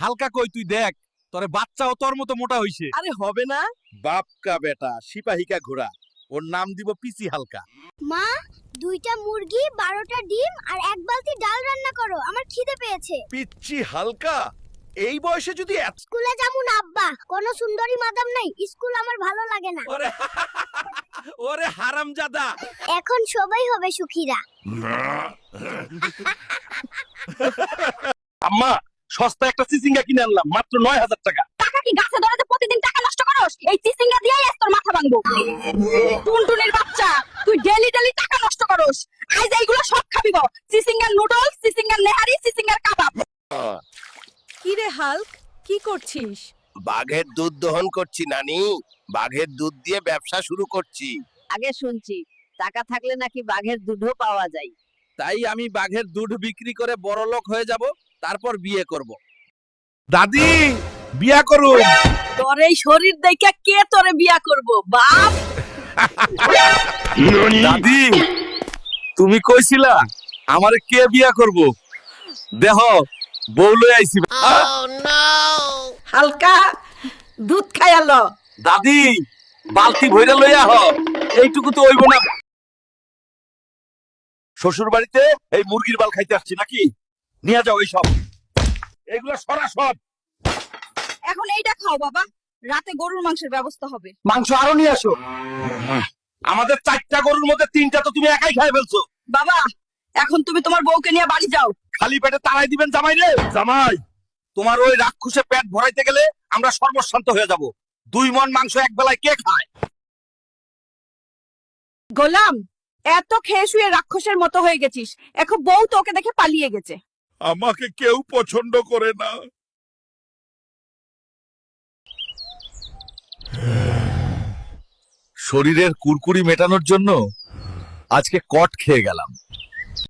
হালকা কই তুই দেখ তোরে বাচ্চাও তোর মতো মোটা হইছে। আরে হবে না। বাপকা বেটা সিপাহিকা ঘোড়া। ওর নাম দিব পিসি হালকা। মা দুইটা মুরগি বারোটা ডিম আর এক বালতি ডাল রান্না করো আমার খিদে পেয়েছে। পিচ্ছি হালকা? এই বয়সে যদি এত স্কুলে যামুন আব্বা। কোনো সুন্দরী মাদাম নাই স্কুল আমার ভালো লাগে না। ওরে ওরে হারামজাদা। এখন সবাই হবে সুখীরা। আম্মা সস্তা একটা সিসিঙ্গা কিনে আনলাম মাত্র নয় হাজার টাকা। টাকা কি গাছে ধরে প্রতিদিন টাকা নষ্ট করস? এই চিচিঙ্গা দিয়েই আজ তোর মাথা ভাঙবো। টুনটুনির বাচ্চা তুই ডেলি ডেলি টাকা নষ্ট করস। আজ এইগুলো সব খাবি গো চিচিঙ্গার নুডলস চিচিঙ্গার নেহারি চিচিঙ্গার কাবাব। কি রে হাল্ক? কি করছিস? বাঘের দুধ দহন করছি নানি। বাঘের দুধ দিয়ে ব্যবসা শুরু করছি। আগে শুনছি টাকা থাকলে নাকি বাঘের দুধও পাওয়া যায়। তাই আমি বাঘের দুধ বিক্রি করে বড় লোক হয়ে যাব তারপর বিয়ে করব। দাদি বিয়া করুন। তোর এই শরীর দেখে কে তোরে বিয়া করব বাপ? দাদি তুমি কইছিলা আমারে কে বিয়া করব? দেহ বউ লই আইছি। হালকা দুধ খায়ালো দাদি বালতি ভইরা লইয়া হ এইটুকু তো হইব না। শ্বশুর বাড়িতে এই মুরগির বাল খাইতে আসছি নাকি? নিয়ে যাও এই সব এগুলো সরা সব এখন এইটা খাও বাবা। রাতে গরুর মাংসের ব্যবস্থা হবে। মাংস আরও নিয়ে আসো। আমাদের চারটা গরুর মধ্যে তিনটা তো তুমি একাই খাই ফেলছো। বাবা এখন তুমি তোমার বউকে নিয়ে বাড়ি যাও। খালি পেটে তাড়াই দিবেন জামাই রে। জামাই তোমার ওই রাক্ষসে পেট ভরাইতে গেলে আমরা সর্বশান্ত হয়ে যাব। দুই মন মাংস এক বেলায় কে খায়? গোলাম এত খেয়ে শুয়ে রাক্ষসের মতো হয়ে গেছিস। এখন বউ তোকে দেখে পালিয়ে গেছে। আমাকে কেউ পছন্দ করে না। শরীরের কুরকুরি মেটানোর জন্য আজকে কট খেয়ে গেলাম।